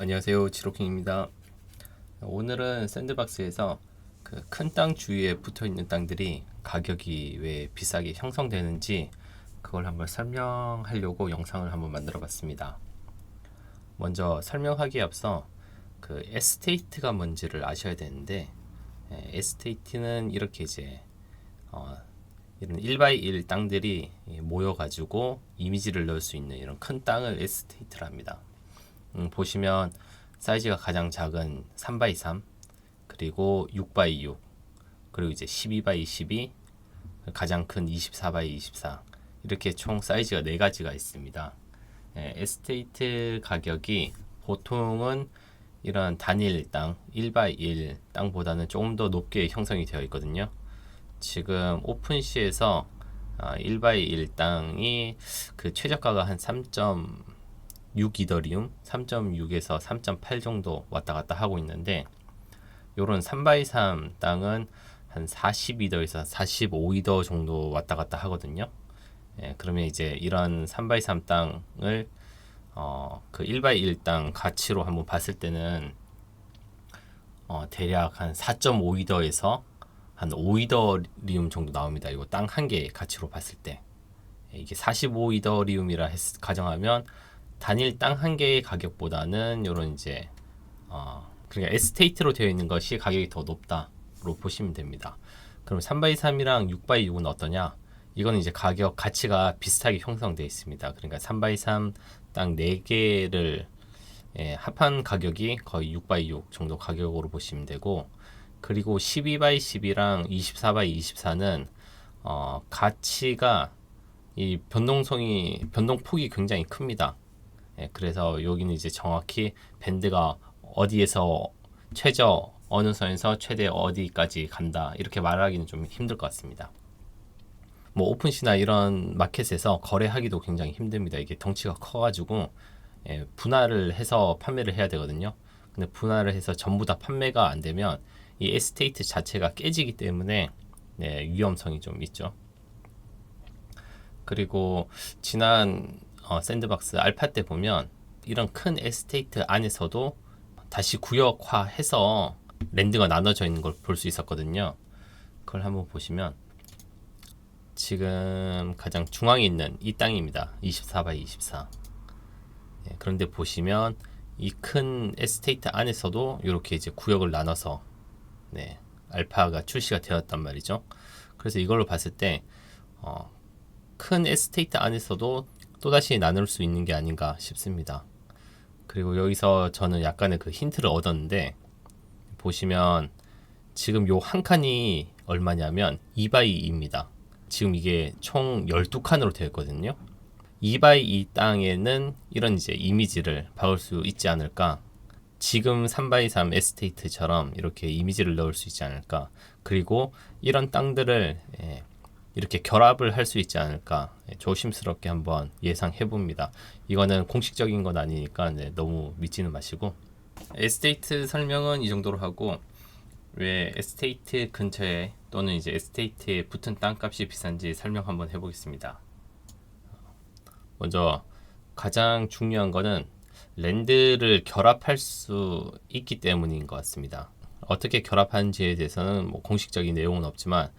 안녕하세요. 지로킹입니다. 오늘은 샌드박스에서 그 큰 땅 주위에 붙어 있는 땅들이 가격이 왜 비싸게 형성되는지 그걸 한번 설명하려고 영상을 한번 만들어 봤습니다. 먼저 설명하기에 앞서 그 에스테이트가 뭔지를 아셔야 되는데 에, 에스테이트는 이렇게 이제 어, 이런 1x1 땅들이 모여 가지고 이미지를 넣을 수 있는 이런 큰 땅을 에스테이트라 합니다 음, 보시면 사이즈가 가장 작은 3x3 그리고 6x6 그리고 이제 12x12 가장 큰 24x24 이렇게 총 사이즈가 네 가지가 있습니다. 예, 에스테이트 가격이 보통은 이런 단일 땅 1x1 땅보다는 조금 더 높게 형성이 되어 있거든요. 지금 오픈시에서 아, 1x1 땅이 그 최저가가 한 3 6 이더리움 3.6에서 3.8 정도 왔다 갔다 하고 있는데 요런 3x3 땅은 한 42더에서 45이더 정도 왔다 갔다 하거든요. 예, 그러면 이제 이런 3x3 땅을 어, 그 1x1 땅 가치로 한번 봤을 때는 어, 대략 한 4.5이더에서 한 5이더리움 정도 나옵니다. 이거 땅 한 개 가치로 봤을 때 예, 이게 45이더리움이라 했, 가정하면 단일 땅 한 개의 가격보다는 이런 이제 어, 그러니까 에스테이트로 되어 있는 것이 가격이 더 높다로 보시면 됩니다. 그럼 3x3이랑 6x6은 어떠냐? 이거는 이제 가격 가치가 비슷하게 형성되어 있습니다. 그러니까 3x3 땅 4개를 예, 합한 가격이 거의 6x6 정도 가격으로 보시면 되고 그리고 12x12랑 24x24는 어, 가치가 이 변동성이 변동폭이 굉장히 큽니다. 예, 그래서 여기는 이제 정확히 밴드가 어디에서 최저 어느 선에서 최대 어디까지 간다 이렇게 말하기는 좀 힘들 것 같습니다. 뭐 오픈시나 이런 마켓에서 거래하기도 굉장히 힘듭니다. 이게 덩치가 커가지고 예, 분할을 해서 판매를 해야 되거든요. 근데 분할을 해서 전부 다 판매가 안 되면 이 에스테이트 자체가 깨지기 때문에 네, 위험성이 좀 있죠. 그리고 지난 어, 샌드박스 알파 때 보면 이런 큰 에스테이트 안에서도 다시 구역화해서 랜드가 나눠져 있는 걸 볼 수 있었거든요. 그걸 한번 보시면 지금 가장 중앙에 있는 이 땅입니다. 24 x 24. 네, 그런데 보시면 이 큰 에스테이트 안에서도 이렇게 이제 구역을 나눠서 네, 알파가 출시가 되었단 말이죠. 그래서 이걸로 봤을 때 어, 큰 에스테이트 안에서도 또다시 나눌 수 있는 게 아닌가 싶습니다. 그리고 여기서 저는 약간의 그 힌트를 얻었는데 보시면 지금 요 한 칸이 얼마냐면 2바이입니다. 지금 이게 총 12칸으로 되어 있거든요. 2바이2 땅에는 이런 이제 이미지를 박을 수 있지 않을까. 지금 3바이3 에스테이트처럼 이렇게 이미지를 넣을 수 있지 않을까. 그리고 이런 땅들을 예, 이렇게 결합을 할 수 있지 않을까 예, 조심스럽게 한번 예상해 봅니다. 이거는 공식적인 건 아니니까 네, 너무 믿지는 마시고 에스테이트 설명은 이 정도로 하고 왜 에스테이트 근처에 또는 이제 에스테이트에 붙은 땅값이 비싼지 설명 한번 해보겠습니다. 먼저 가장 중요한 거는 랜드를 결합할 수 있기 때문인 것 같습니다. 어떻게 결합하는지에 대해서는 뭐 공식적인 내용은 없지만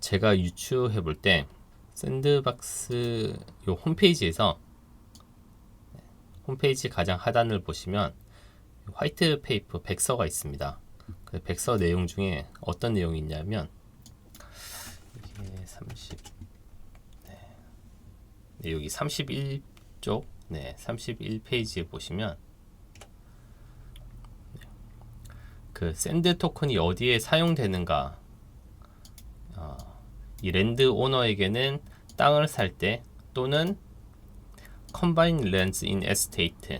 제가 유추해 볼 때 샌드박스 요 홈페이지에서 홈페이지 가장 하단을 보시면 화이트 페이퍼 백서가 있습니다. 그 백서 내용 중에 어떤 내용이 있냐면 이게 30 네. 네, 여기 31쪽 네, 31페이지에 보시면 그 샌드 토큰이 어디에 사용되는가 어, 이 랜드 오너에게는 땅을 살 때 또는 combine lands in estate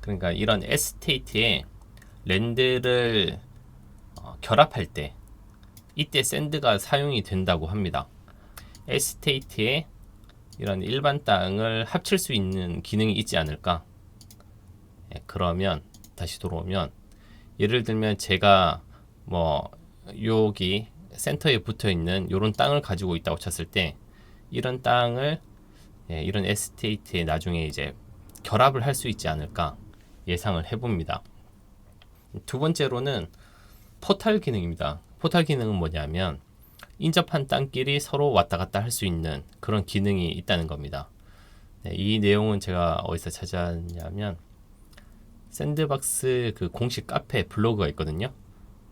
그러니까 이런 에스테이트에 랜드를 어, 결합할 때 이때 샌드가 사용이 된다고 합니다. 에스테이트에 이런 일반 땅을 합칠 수 있는 기능이 있지 않을까? 예, 그러면 다시 돌아오면 예를 들면 제가 뭐 여기 센터에 붙어 있는 이런 땅을 가지고 있다고 쳤을 때 이런 땅을 예, 이런 에스테이트에 나중에 이제 결합을 할 수 있지 않을까 예상을 해봅니다. 두 번째로는 포탈 기능입니다. 포탈 기능은 뭐냐면 인접한 땅끼리 서로 왔다 갔다 할 수 있는 그런 기능이 있다는 겁니다. 네, 이 내용은 제가 어디서 찾았냐면 샌드박스 그 공식 카페 블로그가 있거든요.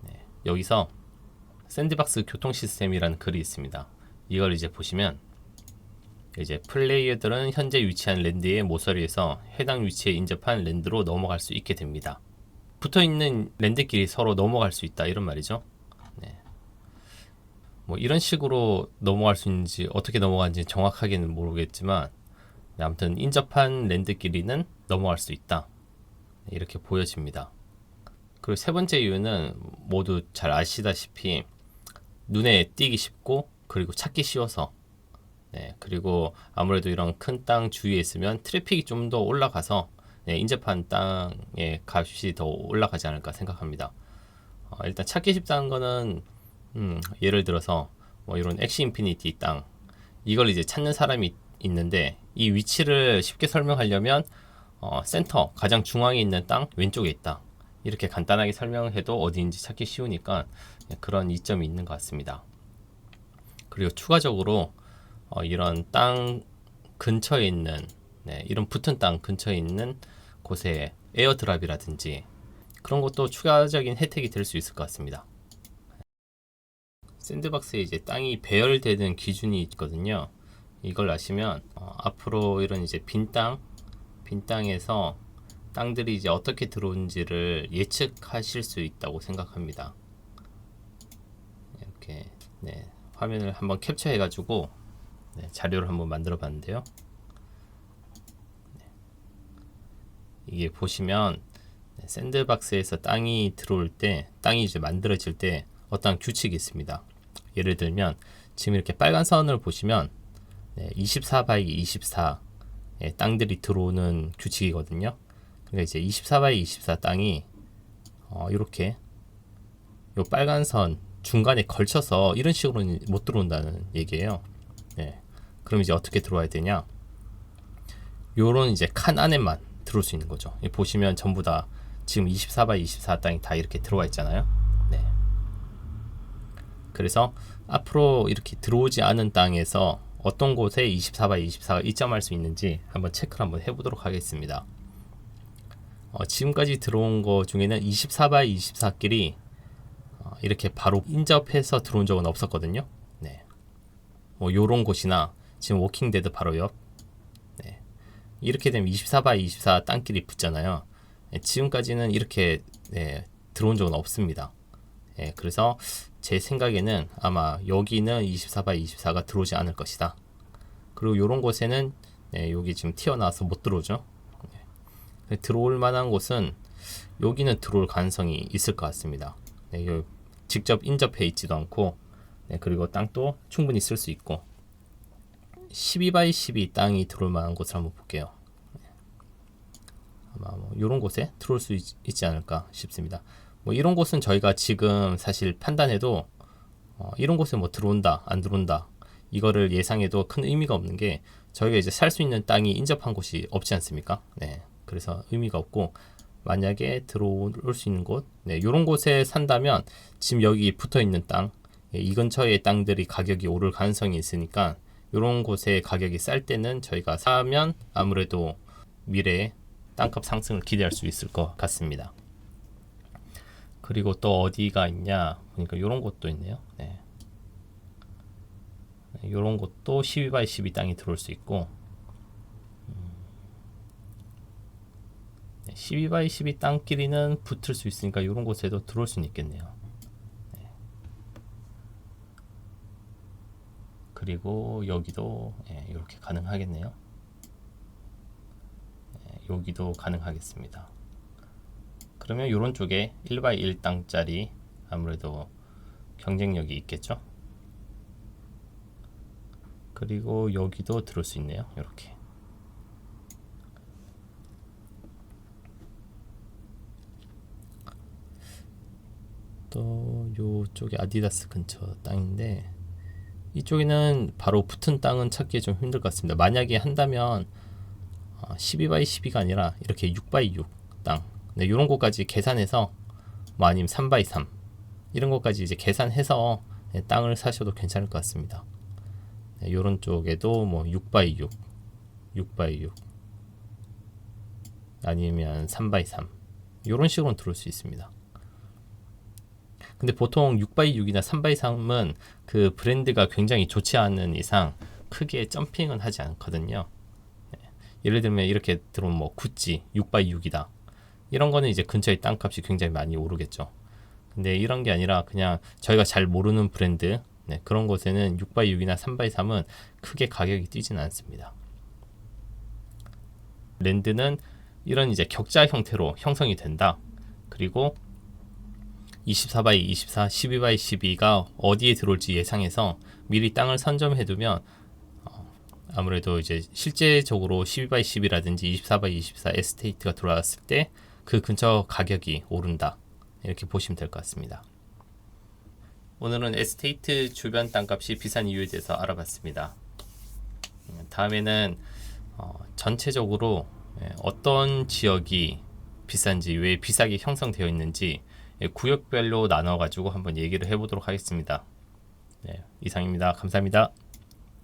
네, 여기서 샌드박스 교통 시스템이라는 글이 있습니다. 이걸 이제 보시면 이제 플레이어들은 현재 위치한 랜드의 모서리에서 해당 위치에 인접한 랜드로 넘어갈 수 있게 됩니다. 붙어 있는 랜드끼리 서로 넘어갈 수 있다 이런 말이죠. 네. 뭐 이런 식으로 넘어갈 수 있는지 어떻게 넘어가는지 정확하게는 모르겠지만 네, 아무튼 인접한 랜드끼리는 넘어갈 수 있다 네, 이렇게 보여집니다. 그리고 세 번째 이유는 모두 잘 아시다시피 눈에 띄기 쉽고 그리고 찾기 쉬워서 네, 그리고 아무래도 이런 큰 땅 주위에 있으면 트래픽이 좀 더 올라가서 네, 인접한 땅의 값이 더 올라가지 않을까 생각합니다. 어, 일단 찾기 쉽다는 거는 음, 예를 들어서 뭐 이런 엑시 인피니티 땅 이걸 이제 찾는 사람이 있는데 이 위치를 쉽게 설명하려면 어, 센터 가장 중앙에 있는 땅 왼쪽에 있다 이렇게 간단하게 설명해도 어디인지 찾기 쉬우니까 그런 이점이 있는 것 같습니다. 그리고 추가적으로 어, 이런 땅 근처에 있는 네, 이런 붙은 땅 근처에 있는 곳에 에어드랍이라든지 그런 것도 추가적인 혜택이 될 수 있을 것 같습니다. 샌드박스에 이제 땅이 배열되는 기준이 있거든요. 이걸 아시면 어, 앞으로 이런 이제 빈 땅, 빈 땅에서 땅들이 이제 어떻게 들어오는지를 예측하실 수 있다고 생각합니다. 이렇게 네, 화면을 한번 캡처해 가지고 네, 자료를 한번 만들어 봤는데요. 네. 이게 보시면 네, 샌드박스에서 땅이 들어올 때 땅이 이제 만들어질 때 어떤 규칙이 있습니다. 예를 들면 지금 이렇게 빨간 선을 보시면 네, 24 바이 24 예, 땅들이 들어오는 규칙이거든요. 그러니까 이제 24 바이 24 땅이 어, 이렇게 요 빨간 선 중간에 걸쳐서 이런 식으로는 못 들어온다는 얘기예요. 네. 그럼 이제 어떻게 들어와야 되냐? 요런 이제 칸 안에만 들어올 수 있는 거죠. 보시면 전부 다 지금 24 바이 24 땅이 다 이렇게 들어와 있잖아요. 네. 그래서 앞으로 이렇게 들어오지 않은 땅에서 어떤 곳에 24 바이 24가 입점할 수 있는지 한번 체크를 한번 해보도록 하겠습니다. 어, 지금까지 들어온 거 중에는 24 바이 24끼리 어, 이렇게 바로 인접해서 들어온 적은 없었거든요. 네. 뭐 요런 곳이나 지금 워킹데드 바로 옆. 네. 이렇게 되면 24 바이 24 땅끼리 붙잖아요. 네, 지금까지는 이렇게 네, 들어온 적은 없습니다. 네, 그래서 제 생각에는 아마 여기는 24 바이 24가 들어오지 않을 것이다. 그리고 요런 곳에는 네, 여기 지금 튀어나와서 못 들어오죠. 네. 들어올 만한 곳은 여기는 들어올 가능성이 있을 것 같습니다. 네, 직접 인접해 있지도 않고 네, 그리고 땅도 충분히 쓸 수 있고 12바이 12 땅이 들어올 만한 곳을 한번 볼게요. 네. 아마 뭐 이런 곳에 들어올 수 있, 지 않을까 싶습니다. 뭐 이런 곳은 저희가 지금 사실 판단해도 어, 이런 곳에 뭐 들어온다 안 들어온다 이거를 예상해도 큰 의미가 없는 게 저희가 이제 살 수 있는 땅이 인접한 곳이 없지 않습니까? 네, 그래서 의미가 없고 만약에 들어올 수 있는 곳, 네, 이런 곳에 산다면 지금 여기 붙어 있는 땅, 예, 이 근처의 땅들이 가격이 오를 가능성이 있으니까 이런 곳에 가격이 쌀 때는 저희가 사면 아무래도 미래에 땅값 상승을 기대할 수 있을 것 같습니다. 그리고 또 어디가 있냐 보니까 이런 곳도 있네요. 네. 이런 곳도 12바이 12 땅이 들어올 수 있고 12바이 12 땅끼리는 붙을 수 있으니까 이런 곳에도 들어올 수는 있겠네요. 네. 그리고 여기도 네, 이렇게 가능하겠네요. 네, 여기도 가능하겠습니다. 그러면 이런 쪽에 1바이 1 땅짜리 아무래도 경쟁력이 있겠죠. 그리고 여기도 들을 수 있네요. 이렇게. 또 요쪽에 아디다스 근처 땅인데 이쪽에는 바로 붙은 땅은 찾기 좀 힘들 것 같습니다. 만약에 한다면 12 바이 12가 아니라 이렇게 6 바이 6 땅, 네, 이런 것까지 계산해서 뭐 아니면 3x3 이런 것까지 이제 계산해서 네, 땅을 사셔도 괜찮을 것 같습니다. 네, 이런 쪽에도 뭐 6x6, 6x6 아니면 3x3 이런 식으로 들어올 수 있습니다. 근데 보통 6x6이나 3x3은 그 브랜드가 굉장히 좋지 않은 이상 크게 점핑은 하지 않거든요. 네. 예를 들면 이렇게 들어오면 뭐 구찌 6x6이다. 이런 거는 이제 근처에 땅값이 굉장히 많이 오르겠죠. 근데 이런 게 아니라 그냥 저희가 잘 모르는 브랜드 네, 그런 곳에는 6x6이나 3x3은 크게 가격이 뛰지는 않습니다. 랜드는 이런 이제 격자 형태로 형성이 된다. 그리고 24 x 24, 12 x 12가 어디에 들어올지 예상해서 미리 땅을 선점해 두면 어, 아무래도 이제 실제적으로 12 x 10이라든지 24 x 24 에스테이트가 들어왔을 때 그 근처 가격이 오른다. 이렇게 보시면 될 것 같습니다. 오늘은 에스테이트 주변 땅값이 비싼 이유에 대해서 알아봤습니다. 음, 다음에는 어, 전체적으로 예, 어떤 지역이 비싼지 왜 비싸게 형성되어 있는지 예, 구역별로 나눠 가지고 한번 얘기를 해보도록 하겠습니다. 네, 이상입니다. 감사합니다.